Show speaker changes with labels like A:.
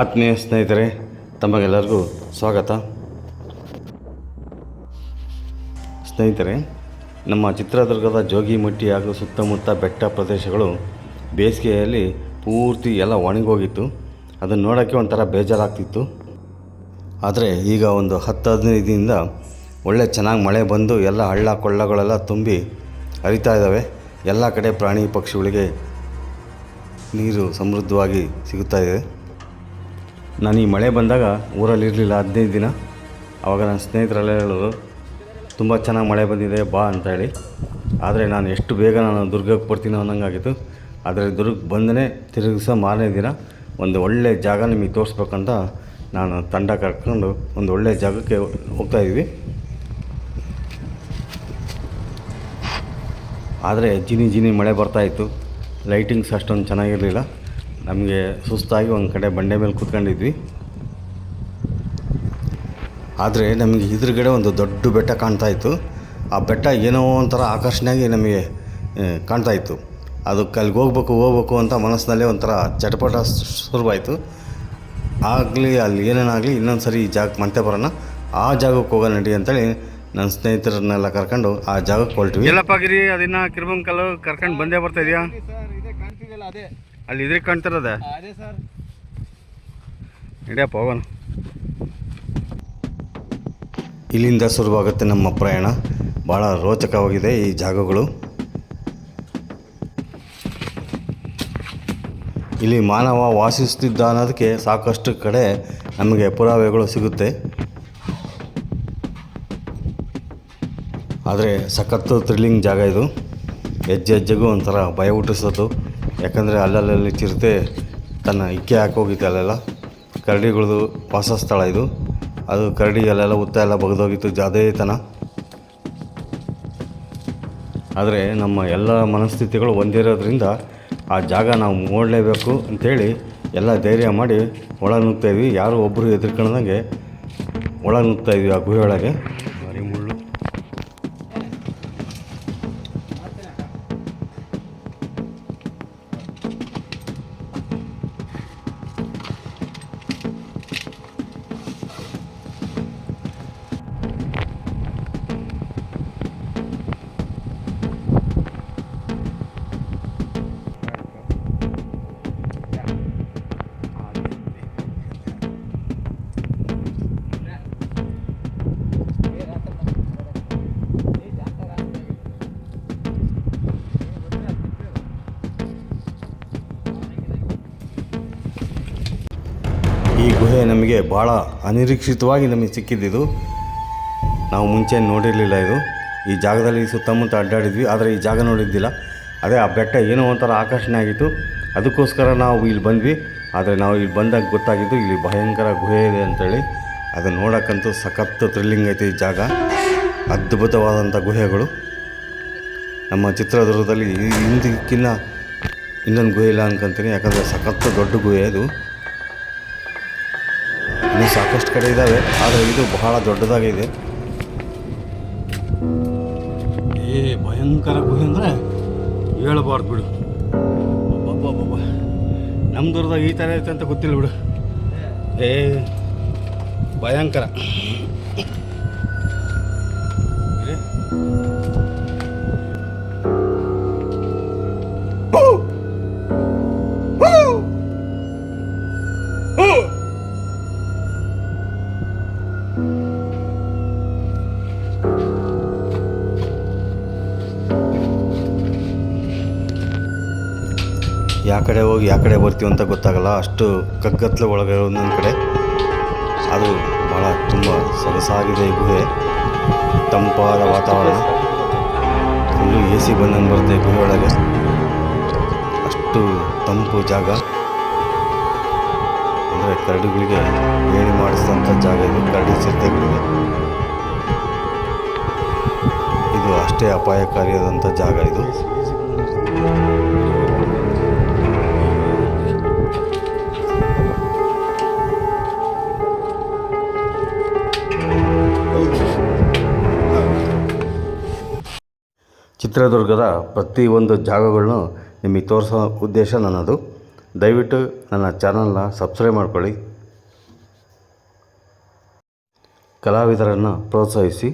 A: ಆತ್ಮೀಯ ಸ್ನೇಹಿತರೆ, ತಮಗೆಲ್ಲರಿಗೂ ಸ್ವಾಗತ. ಸ್ನೇಹಿತರೆ, ನಮ್ಮ ಚಿತ್ರದುರ್ಗದ ಜೋಗಿಮಟ್ಟಿ ಹಾಗೂ ಸುತ್ತಮುತ್ತ ಬೆಟ್ಟ ಪ್ರದೇಶಗಳು ಬೇಸಿಗೆಯಲ್ಲಿ ಪೂರ್ತಿ ಎಲ್ಲ ಒಣಗೋಗಿತ್ತು. ಅದನ್ನು ನೋಡೋಕ್ಕೆ ಒಂಥರ ಬೇಜಾರಾಗ್ತಿತ್ತು. ಆದರೆ ಈಗ ಒಂದು ಹತ್ತು ಹದಿನೈದು ದಿನದಿಂದ ಒಳ್ಳೆ ಚೆನ್ನಾಗಿ ಮಳೆ ಬಂದು ಎಲ್ಲ ಹಳ್ಳ ಕೊಳ್ಳಗಳೆಲ್ಲ ತುಂಬಿ ಹರಿತಾ ಇದ್ದಾವೆ ಎಲ್ಲ ಕಡೆ ಪ್ರಾಣಿ ಪಕ್ಷಿಗಳಿಗೆ ನೀರು ಸಮೃದ್ಧವಾಗಿ ಸಿಗುತ್ತಾ ಇದೆ. ನಾನು ಈ ಮಳೆ ಬಂದಾಗ ಊರಲ್ಲಿ ಇರಲಿಲ್ಲ ಹದಿನೈದು ದಿನ. ಆವಾಗ ನನ್ನ ಸ್ನೇಹಿತರೆಲ್ಲ ಹೇಳೋರು, ತುಂಬ ಚೆನ್ನಾಗಿ ಮಳೆ ಬಂದಿದೆ, ಬಾ ಅಂತ ಹೇಳಿ. ಆದರೆ ನಾನು ಎಷ್ಟು ಬೇಗ ನಾನು ದುರ್ಗಕ್ಕೆ ಬರ್ತೀನಿ ಅನ್ನೋಂಗಾಗಿತ್ತು. ಆದರೆ ದುರ್ಗಕ್ಕೆ ಬಂದನೇ ತಿರುಗಿಸ ಮಾರನೇ ದಿನ ಒಂದು ಒಳ್ಳೆಯ ಜಾಗ ನಿಮಗೆ ತೋರಿಸ್ಬೇಕಂತ ನಾನು ತಂಡ ಕರ್ಕೊಂಡು ಒಂದು ಒಳ್ಳೆಯ ಜಾಗಕ್ಕೆ ಹೋಗ್ತಾ ಇದ್ವಿ. ಆದರೆ ಜಿನಿ ಜಿನಿ ಮಳೆ ಬರ್ತಾಯಿತ್ತು ಲೈಟಿಂಗ್ಸ್ ಅಷ್ಟೊಂದು ಚೆನ್ನಾಗಿರಲಿಲ್ಲ. ನಮಗೆ ಸುಸ್ತಾಗಿ ಒಂದು ಕಡೆ ಬಂಡೆ ಮೇಲೆ ಕೂತ್ಕೊಂಡಿದ್ವಿ. ಆದರೆ ನಮಗೆ ಎದುರುಗಡೆ ಒಂದು ದೊಡ್ಡ ಬೆಟ್ಟ ಕಾಣ್ತಾ ಇತ್ತು. ಆ ಬೆಟ್ಟ ಏನೋ ಒಂಥರ ಆಕರ್ಷಣೆಯಾಗಿ ನಮಗೆ ಕಾಣ್ತಾ ಇತ್ತು. ಅದಕ್ಕೆ ಅಲ್ಲಿಗೆ ಹೋಗ್ಬೇಕು ಹೋಗ್ಬೇಕು ಅಂತ ಮನಸ್ಸಿನಲ್ಲೇ ಒಂಥರ ಚಟಪಟ ಶುರುವಾಯಿತು. ಆಗಲಿ ಅಲ್ಲಿ ಏನೇನಾಗಲಿ ಇನ್ನೊಂದು ಸರಿ ಈ ಜಾಗಕ್ಕೆ ಮತ್ತೆ ಬರೋಣ. ಆ ಜಾಗಕ್ಕೆ ಹೋಗೋಣ ನಡಿ ಅಂತೇಳಿ ನನ್ನ ಸ್ನೇಹಿತರನ್ನೆಲ್ಲ ಕರ್ಕೊಂಡು ಆ ಜಾಗಕ್ಕೆ ಹೊರಟ್ವಿ. ಎಲ್ಲಪ್ಪ ಗಿರಿ ಅದನ್ನ ಕಿರ್ಬಂಕಲ್ಲು ಕರ್ಕೊಂಡು ಬಂದೇ ಬರ್ತಾ ಇದೆಯಾ?
B: ಸರ್ ಇದೆ ಕಾಣ್ತಿದೆಯಲ್ಲ ಅದೇ.
A: ಅಲ್ಲಿ ಇದ್ರೆ ಕಾಣ್ತಿರೋದ.
B: ಅದೇ ಸರ್
A: ನಡಿಯಪ್ಪ ಹೋಗೋಣ. ಇಲ್ಲಿಂದ ಶುರುವಾಗುತ್ತೆ ನಮ್ಮ ಪ್ರಯಾಣ. ಭಾಳ ರೋಚಕವಾಗಿದೆ ಈ ಜಾಗಗಳು. ಇಲ್ಲಿ ಮಾನವ ವಾಸಿಸುತ್ತಿದ್ದ ಅನ್ನೋದಕ್ಕೆ ಸಾಕಷ್ಟು ಕಡೆ ನಮಗೆ ಪುರಾವೆಗಳು ಸಿಗುತ್ತೆ. ಆದರೆ ಸಖತ್ತು ಥ್ರಿಲ್ಲಿಂಗ್ ಜಾಗ ಇದು. ಹೆಜ್ಜೆ ಹೆಜ್ಜೆಗೂ ಒಂಥರ ಭಯ ಹುಟ್ಟಿಸೋದು. ಯಾಕಂದರೆ ಅಲ್ಲಲ್ಲಿ ಚಿರತೆ ತನ್ನ ಇಕ್ಕೆ ಹಾಕೋಗಿತ್ತು ಅಲ್ಲೆಲ್ಲ. ಕರಡಿಗಳದು ವಾಸಸ್ಥಳ ಇದು. ಅದು ಕರಡಿ ಅಲ್ಲೆಲ್ಲ ಉತ್ತ ಎಲ್ಲ ಬಗ್ದೋಗಿತ್ತು ಜಾದೇತನ ಆದರೆ ನಮ್ಮ ಎಲ್ಲ ಮನಸ್ಥಿತಿಗಳು ಒಂದಿರೋದ್ರಿಂದ ಆ ಜಾಗ ನಾವು ನೋಡಲೇಬೇಕು ಅಂಥೇಳಿ ಎಲ್ಲ ಧೈರ್ಯ ಮಾಡಿ ಒಳಗೆ ನುಗ್ತಾಯಿದ್ವಿ ಯಾರು ಒಬ್ಬರು ಎದುರ್ಕೊಳ್ದಂಗೆ ಒಳಗೆ ನುಗ್ತಾಯಿದ್ವಿ ಆ ಗುಹೆ ಒಳಗೆ. ಈ ಗುಹೆ ನಮಗೆ ಭಾಳ ಅನಿರೀಕ್ಷಿತವಾಗಿ ನಮಗೆ ಸಿಕ್ಕಿದ್ದಿದು. ನಾವು ಮುಂಚೆ ನೋಡಿರಲಿಲ್ಲ ಇದು. ಈ ಜಾಗದಲ್ಲಿ ಸುತ್ತಮುತ್ತ ಅಡ್ಡಾಡಿದ್ವಿ, ಆದರೆ ಈ ಜಾಗ ನೋಡಿದ್ದಿಲ್ಲ. ಅದೇ ಆ ಬೆಟ್ಟ ಏನೋ ಒಂಥರ ಆಕರ್ಷಣೆ ಆಗಿತ್ತು. ಅದಕ್ಕೋಸ್ಕರ ನಾವು ಇಲ್ಲಿ ಬಂದ್ವಿ. ಆದರೆ ನಾವು ಇಲ್ಲಿ ಬಂದಾಗ ಗೊತ್ತಾಗಿದ್ದು ಇಲ್ಲಿ ಭಯಂಕರ ಗುಹೆ ಇದೆ ಅಂತೇಳಿ. ಅದನ್ನು ನೋಡೋಕ್ಕಂತೂ ಸಖತ್ತು ಥ್ರಿಲ್ಲಿಂಗ್ ಐತೆ ಈ ಜಾಗ. ಅದ್ಭುತವಾದಂಥ ಗುಹೆಗಳು. ನಮ್ಮ ಚಿತ್ರದುರ್ಗದಲ್ಲಿ ಹಿಂದಕ್ಕಿನ್ನ ಇನ್ನೊಂದು ಗುಹೆ ಇಲ್ಲ ಅನ್ಕೊಂತೀನಿ. ಯಾಕಂದರೆ ಸಖತ್ತು ದೊಡ್ಡ ಗುಹೆ ಇದು ಇನ್ನೂ ಸಾಕಷ್ಟು ಕಡೆ ಇದ್ದಾವೆ, ಆದರೆ ಇದು ಬಹಳ ದೊಡ್ಡದಾಗಿದೆ ಏ, ಭಯಂಕರ ಗುಹೆ ಅಂದರೆ ಹೇಳಬಾರ್ದು ಬಿಡು. ನಮ್ಮ ದೂರದಾಗ ಈ ಥರ ಐತೆ ಅಂತ ಗೊತ್ತಿಲ್ಲ ಬಿಡು. ಏ, ಭಯಂಕರ. ಯಾ ಕಡೆ ಹೋಗಿ ಯಾವ ಕಡೆ ಬರ್ತೀವಿ ಅಂತ ಗೊತ್ತಾಗಲ್ಲ. ಅಷ್ಟು ಕಗ್ಗತ್ತಲೆ ಒಳಗೆ ಒಂದೊಂದು ಕಡೆ. ಅದು ಭಾಳ ತುಂಬ ಸೊಗಸಾಗಿದೆ ಈ ಗುಹೆ. ತಂಪಾದ ವಾತಾವರಣ. ಫುಲ್ಲು ಎ ಸಿ ಬಂದಂಗೆ ಬರುತ್ತೆ ಗುಹೆ ಒಳಗೆ. ಅಷ್ಟು ತಂಪು ಜಾಗ. ಕರಡಿಗಳಿಗೆ ಏಣಿ ಮಾಡಿಸಿದಂಥ ಜಾಗ ಇದು. ಕರಡಿ ಚಿರತೆಗಳಿಗೆ. ಇದು ಅಷ್ಟೇ ಅಪಾಯಕಾರಿಯಾದಂಥ ಜಾಗ ಇದು. ಚಿತ್ರದುರ್ಗದ ಪ್ರತಿಯೊಂದು ಜಾಗಗಳನ್ನು ನಿಮಗೆ ತೋರಿಸೋ ಉದ್ದೇಶ ನನ್ನದು. ದಯವಿಟ್ಟು ನನ್ನ ಚಾನಲ್ನ ಸಬ್ಸ್ಕ್ರೈಬ್ ಮಾಡ್ಕೊಳ್ಳಿ. ಕಲಾವಿದರನ್ನು ಪ್ರೋತ್ಸಾಹಿಸಿ.